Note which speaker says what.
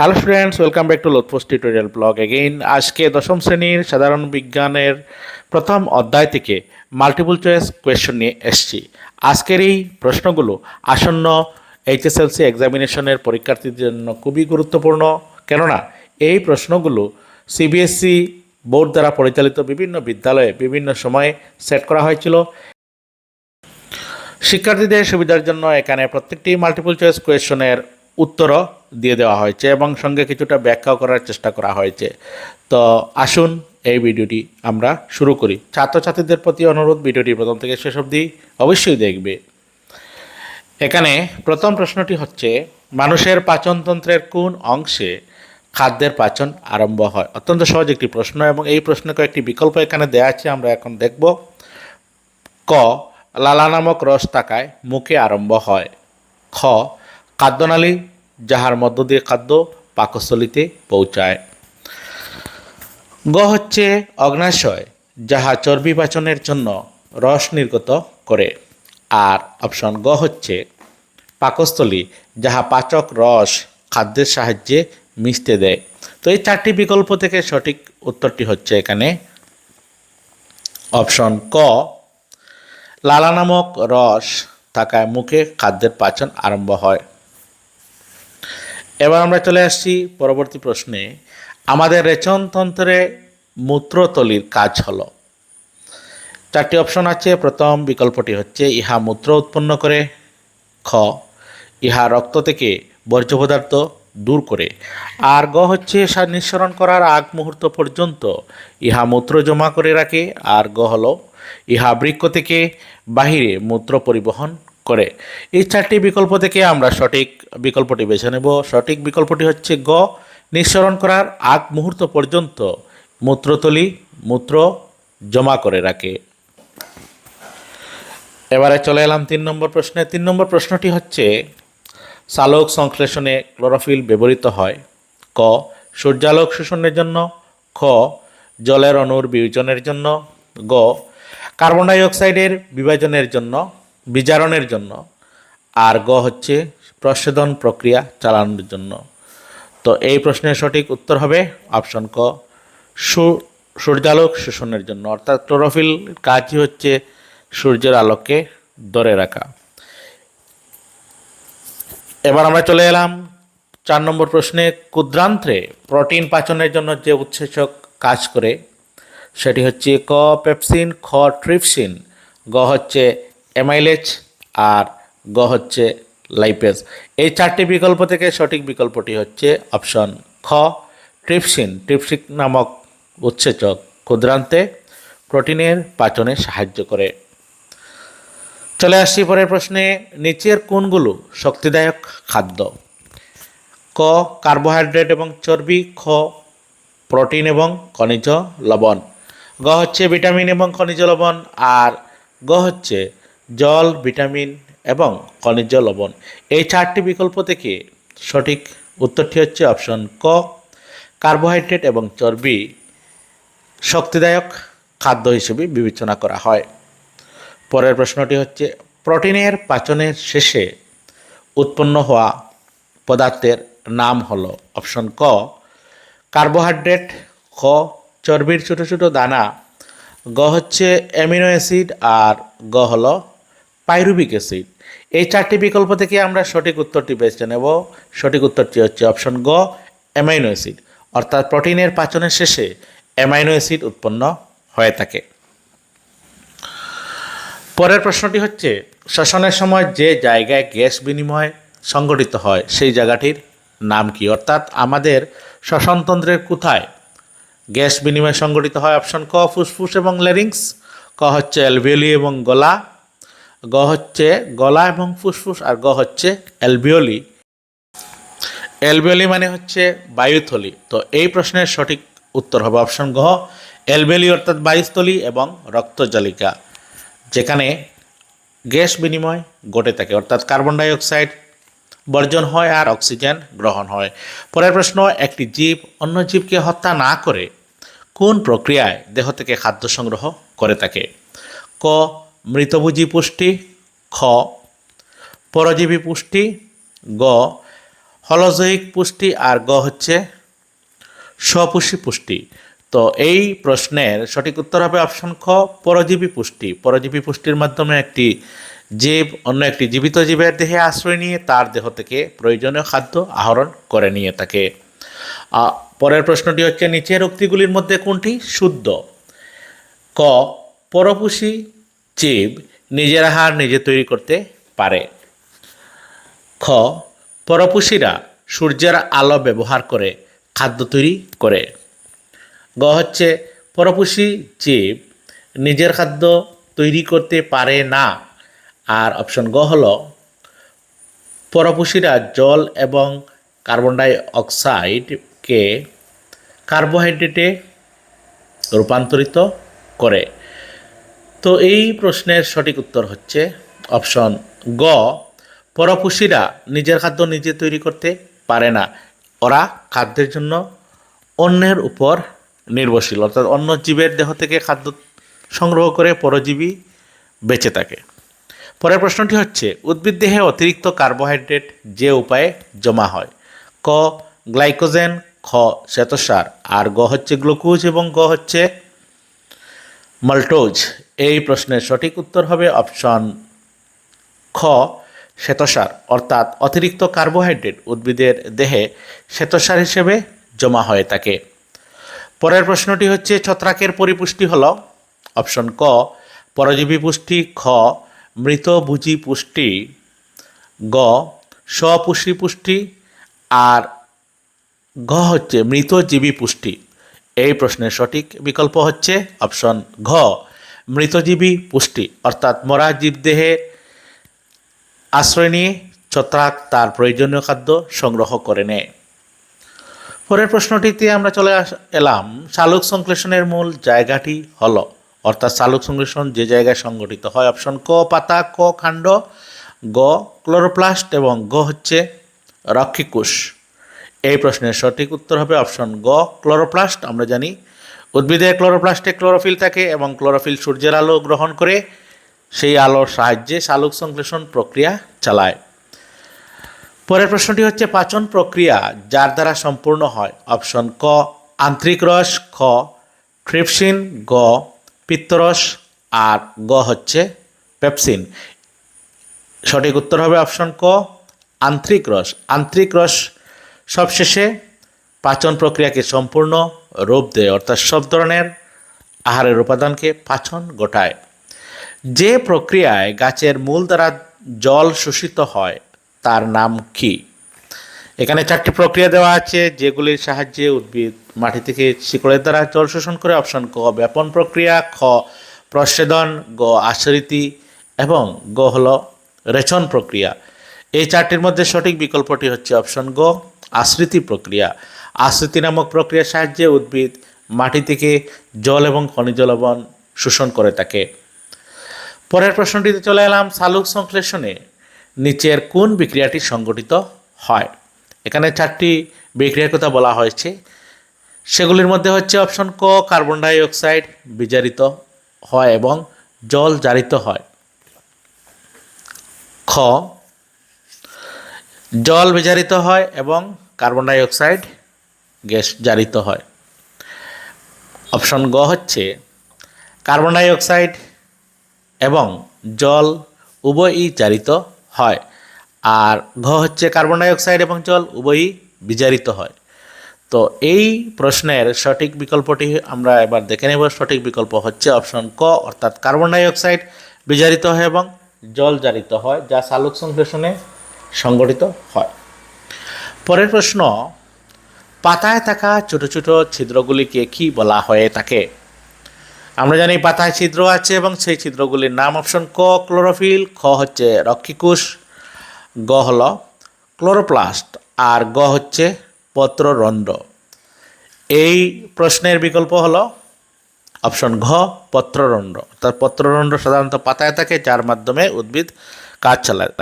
Speaker 1: Hello students welcome back to Lotpost tutorial blog again আজকে দশম শ্রেণির সাধারণ বিজ্ঞানের প্রথম অধ্যায় থেকে মাল্টিপল চয়েস কোয়েশ্চন নিয়ে এসেছি। আজকের এই প্রশ্নগুলো আসন্ন এইচএসএলসি এক্সামিনেশনের পরীক্ষার্থীদের জন্য খুবই গুরুত্বপূর্ণ। কেননা, এই প্রশ্নগুলো সিবিএসসি বোর্ড দ্বারা পরিচালিত বিভিন্ন বিদ্যালয়ে বিভিন্ন সময়ে সেট করা হয়েছিল। শিক্ষার্থীদের সুবিধার জন্য এখানে প্রত্যেকটি মাল্টিপল চয়েস কোয়েশনের উত্তরও দিয়ে দেওয়া হয়েছে এবং সঙ্গে কিছুটা ব্যাখ্যাও করার চেষ্টা করা হয়েছে। তো আসুন এই ভিডিওটি আমরা শুরু করি। ছাত্রছাত্রীদের প্রতি অনুরোধ, ভিডিওটি প্রথম থেকে শেষ অবধি অবশ্যই দেখবে। এখানে প্রথম প্রশ্নটি হচ্ছে, মানুষের পাচনতন্ত্রের কোন অংশে খাদ্যের পাচন আরম্ভ হয়? অত্যন্ত সহজ একটি প্রশ্ন এবং এই প্রশ্নে কয়েকটি বিকল্প এখানে দেওয়া আছে, আমরা এখন দেখব। ক, লালা নামক রস থাকায় মুখে আরম্ভ হয়। খ, খাদ্যনালী যাহার মধ্য দিয়ে খাদ্য পাকস্থলিতে পৌঁছায়। গ হচ্ছে অগ্নাশয়, যাহা চর্বি পাচনের জন্য রস নির্গত করে। আর অপশন গ হচ্ছে পাকস্থলী, যাহা পাচক রস খাদ্যের সাহায্যে মিশতে দেয়। তো এই চারটি বিকল্প থেকে সঠিক উত্তরটি হচ্ছে এখানে অপশন ক, লালা নামক রস থাকায় মুখে খাদ্যের পাচন আরম্ভ হয়। এবার আমরা চলে আসছি পরবর্তী প্রশ্নে। আমাদের রেচনতন্ত্রে মূত্রতলির কাজ হলো। চারটি অপশন আছে। প্রথম বিকল্পটি হচ্ছে, ইহা মূত্র উৎপন্ন করে। খ, ইহা রক্ত থেকে বর্জ্য পদার্থ দূর করে। আর গ হচ্ছে, সার নিঃসরণ করার আগ মুহূর্ত পর্যন্ত ইহা মূত্র জমা করে রাখে। আর গ হলো, ইহা বৃক্ষ থেকে বাহিরে মূত্র পরিবহন করে। এই চারটি বিকল্প থেকে আমরা সঠিক বিকল্পটি বেছে নেব। সঠিক বিকল্পটি হচ্ছে গ, নিঃসরণ করার আগ মুহূর্ত পর্যন্ত মূত্রতলি মূত্র জমা করে রাখে। এবারে চলে এলাম তিন নম্বর প্রশ্নে। তিন নম্বর প্রশ্নটি হচ্ছে, সালোক সংশ্লেষণে ক্লোরোফিল ব্যবহৃত হয়। ক, সূর্যালোক শোষণের জন্য। খ, জলের অণুর বিয়োজনের জন্য। গ, কার্বন ডাই অক্সাইডের বিভাজনের জন্য। বিজারণের জন্য। আর গ হচ্ছে প্রচ্ছেদন প্রক্রিয়া চালানোর জন্য। তো এই প্রশ্নের সঠিক উত্তর হবে অপশন ক সূর্যালোক শোষণের জন্য। অর্থাৎ ক্লোরোফিল কাজই হচ্ছে সূর্যের আলোকে ধরে রাখা। এবার আমরা চলে এলাম চার নম্বর প্রশ্নে, ক্ষুদ্রান্ত্রে প্রোটিন পাচনের জন্য যে উৎসেচক কাজ করে, সেটি হচ্ছে ক পেপসিন, খ ট্রিপসিন। গ হচ্ছে এমাইলেজ আর গ হচ্ছে লাইপেজ এই চারটি বিকল্প থেকে সঠিক বিকল্পটি হচ্ছে অপশন খ ট্রিপসিন ট্রিপসিন নামক উৎসেচক ক্ষুদ্রান্তে প্রোটিনের পাচনে সাহায্য করে। চলে আসছি পরের প্রশ্নে, নিচের কোনগুলো শক্তিদায়ক খাদ্য? ক কার্বোহাইড্রেট এবং চর্বি, খ প্রোটিন এবং খনিজ লবণ। গ হচ্ছে ভিটামিন এবং খনিজ লবণ আর গ হচ্ছে জল, ভিটামিন এবং খনিজ লবণ। এই চারটি বিকল্প থেকে সঠিক উত্তরটি হচ্ছে অপশন ক, কার্বোহাইড্রেট এবং চর্বি শক্তিদায়ক খাদ্য হিসেবে বিবেচনা করা হয়। পরের প্রশ্নটি হচ্ছে, প্রোটিনের পাচনের শেষে উৎপন্ন হওয়া পদার্থের নাম হলো অপশন ক, কার্বোহাইড্রেট, খ, চর্বির ছোটো ছোটো দানা, গ হচ্ছে অ্যামিনো অ্যাসিড আর গ হলো পাইরুবিক অ্যাসিড। এই চারটি বিকল্প থেকে আমরা সঠিক উত্তরটি বেছে নেব। সঠিক উত্তরটি হচ্ছে অপশন গ, অ্যামাইনো অ্যাসিড। অর্থাৎ প্রোটিনের পাচনের শেষে অ্যামাইনো অ্যাসিড উৎপন্ন হয়ে থাকে। পরের প্রশ্নটি হচ্ছে, শ্বসনের সময় যে জায়গায় গ্যাস বিনিময় সংগঠিত হয়, সেই জায়গাটির নাম কি? অর্থাৎ আমাদের শ্বসনতন্ত্রের কোথায় গ্যাস বিনিময় সংগঠিত হয়? অপশন ক, ফুসফুস এবং লেরিংস ক হচ্ছে অ্যালভিওলি এবং গলা। গ হচ্ছে গলা এবং ফুসফুস আর গ হচ্ছে অ্যালভিওলি। অ্যালভিওলি মানে হচ্ছে বায়ুথলি। তো এই প্রশ্নের সঠিক উত্তর হবে অপশন গ, অ্যালভিওলি অর্থাৎ বায়ুস্থলী এবং রক্তজালিকা, যেখানে গ্যাস বিনিময় ঘটে থাকে, অর্থাৎ কার্বন ডাই অক্সাইড বর্জন হয় আর অক্সিজেন গ্রহণ হয়। পরের প্রশ্ন, একটি জীব অন্য জীবকে হত্যা না করে কোন প্রক্রিয়ায় দেহ থেকে খাদ্য সংগ্রহ করে থাকে? ক মৃতভোজী পুষ্টি, খ, পরজীবী পুষ্টি, গ হলজৈহিক পুষ্টি আর গ হচ্ছে স্বপুষী পুষ্টি। তো এই প্রশ্নের সঠিক উত্তর হবে অপশন খ, পরজীবী পুষ্টি। পরজীবী পুষ্টির মাধ্যমে একটি জীব অন্য একটি জীবিত জীবের দেহে আশ্রয় নিয়ে তার দেহ থেকে প্রয়োজনীয় খাদ্য আহরণ করে নিয়ে থাকে। পরের প্রশ্নটি হচ্ছে, নিচের উক্তিগুলির মধ্যে কোনটি শুদ্ধ? ক, পরপুষী জীব নিজের হার নিজে তৈরি করতে পারে। খ, পরপুষীরা সূর্যের আলো ব্যবহার করে খাদ্য তৈরি করে। গ হচ্ছে, পরপুষী জীব নিজের খাদ্য তৈরি করতে পারে না। আর অপশন গ হল, পরপুষীরা জল এবং কার্বন ডাই অক্সাইডকে কার্বোহাইড্রেটে রূপান্তরিত করে। তো এই প্রশ্নের সঠিক উত্তর হচ্ছে অপশন গ, পরপুষীরা নিজের খাদ্য নিজে তৈরি করতে পারে না। ওরা খাদ্যের জন্য অন্যের উপর নির্ভরশীল, অর্থাৎ অন্য জীবের দেহ থেকে খাদ্য সংগ্রহ করে পরজীবী বেঁচে থাকে। পরের প্রশ্নটি হচ্ছে, উদ্ভিদ দেহে অতিরিক্ত কার্বোহাইড্রেট যে উপায়ে জমা হয়? ক, গ্লাইকোজেন, খ, শ্বেতসার, আর গ হচ্ছে গ্লুকোজ এবং গ হচ্ছে মাল্টোজ, এই প্রশ্নের সঠিক উত্তর হবে অপশন খ, শ্বেতসার, অর্থাৎ অতিরিক্ত কার্বোহাইড্রেট উদ্ভিদের দেহে শ্বেতসার হিসেবে জমা হয়ে থাকে। পরের প্রশ্নটি হচ্ছে, ছত্রাকের পরিপুষ্টি হল? অপশন ক, পরজীবী পুষ্টি, খ, মৃত বুঝি পুষ্টি, গ, স্বপুষ্টি পুষ্টি, আর ঘ হচ্ছে মৃতজীবী পুষ্টি। এই প্রশ্নের সঠিক বিকল্প হচ্ছে অপশন ঘ, মৃতজীবী পুষ্টি, অর্থাৎ মরা জীবদেহে আশ্রয় নিয়ে ছত্রাক তার প্রয়োজনীয় খাদ্য সংগ্রহ করে নেয়। পরের প্রশ্নটিতে আমরা চলে এলাম শালুক সংশ্লেষণের মূল জায়গাটি হল, অর্থাৎ শালুক সংশ্লেষণ যে জায়গায় সংগঠিত হয়, অপশন ক, পাতা, ক, খাণ্ড, গ, ক্লোরোপ্লাস্ট এবং গ হচ্ছে রক্ষিকুশ। এই প্রশ্নের সঠিক উত্তর হবে অপশন গ, ক্লোরোপ্লাস্ট। আমরা জানি উদ্ভিদের ক্লোরোপ্লাস্টে ক্লোরোফিল থাকে এবং ক্লোরোফিল সূর্যের আলো গ্রহণ করে সেই আলোর সাহায্যে শালুক সংশ্লেষণ প্রক্রিয়া চালায়। পরের প্রশ্নটি হচ্ছে পাচন প্রক্রিয়া যার দ্বারা সম্পূর্ণ হয়। অপশন ক, আন্তরিক রস, খ ট্রিপসিন গ, পিত্তরস, আর গ হচ্ছে পেপসিন। সঠিক উত্তর হবে অপশন ক, আন্তরিক রস। আন্তরিক রস সবশেষে পাচন প্রক্রিয়াকে সম্পূর্ণ রূপ দেয়, অর্থাৎ সব ধরনের আহারের উপাদানকে পাচন ঘটায়। যে প্রক্রিয়ায় গাছের মূল দ্বারা জল শোষিত হয়, তার নাম কি? এখানে চারটি প্রক্রিয়া দেওয়া আছে, যেগুলির সাহায্যে উদ্ভিদ মাটি থেকে শিকড়ের দ্বারা জল শোষণ করে, অপশন ক, ব্যাপন প্রক্রিয়া, খ, প্রচ্ছেদন, গ, আশ্রিতি, এবং গ হল রেচন প্রক্রিয়া। এই চারটির মধ্যে সঠিক বিকল্পটি হচ্ছে অপশন গ আশ্রিতি প্রক্রিয়া। আশ্রিতি নামক প্রক্রিয়ার সাহায্যে উদ্ভিদ মাটি থেকে জল এবং খনিজ লবণ শোষণ করে থাকে পরের প্রশ্নটিতে চলে এলাম সালুক সংশ্লেষণে নিচের কোন বিক্রিয়াটি সংগঠিত হয়। এখানে চারটি বিক্রিয়ার কথা বলা হয়েছে। সেগুলির মধ্যে হচ্ছে অপশন ক, কার্বন ডাই অক্সাইড বিজারিত হয় এবং জল জারিত হয়। খ জল বিজারিত হয় এবং কার্বন ডাই অক্সাইড গ্যাস জারিত হয়। অপশন গ হচ্ছে, কার্বন ডাই অক্সাইড এবং জল উভয়ই জারিত হয়। আর ঘ হচ্ছে, কার্বন ডাই অক্সাইড এবং জল উভয়ই বিজারিত হয়। তো এই প্রশ্নের সঠিক বিকল্পটি আমরা এবার দেখে নেব। সঠিক বিকল্প হচ্ছে অপশন ক, অর্থাৎ কার্বন ডাই অক্সাইড বিজারিত হয় এবং জল জারিত হয়, যা সালোক সংশ্লেষণে সংগঠিত হয়। পরের প্রশ্ন, পাতায় থাকা ছোট ছোট ছিদ্রগুলিকে কি বলা হয়ে থাকে? আমরা জানি পাতায় ছিদ্র আছে এবং সেই ছিদ্রগুলির নাম অপশন ক, ক্লোরোফিল, খ হচ্ছে রক্ষিকুশ গ হল ক্লোরোপ্লাস্ট, আর গ হচ্ছে পত্ররন্ধ্র। এই প্রশ্নের বিকল্প হল অপশন ঘ, পত্ররন্ধ্র। অর্থাৎ পত্ররন্ধ্র সাধারণত পাতায় থাকে, যার মাধ্যমে উদ্ভিদ কাজ চালায়।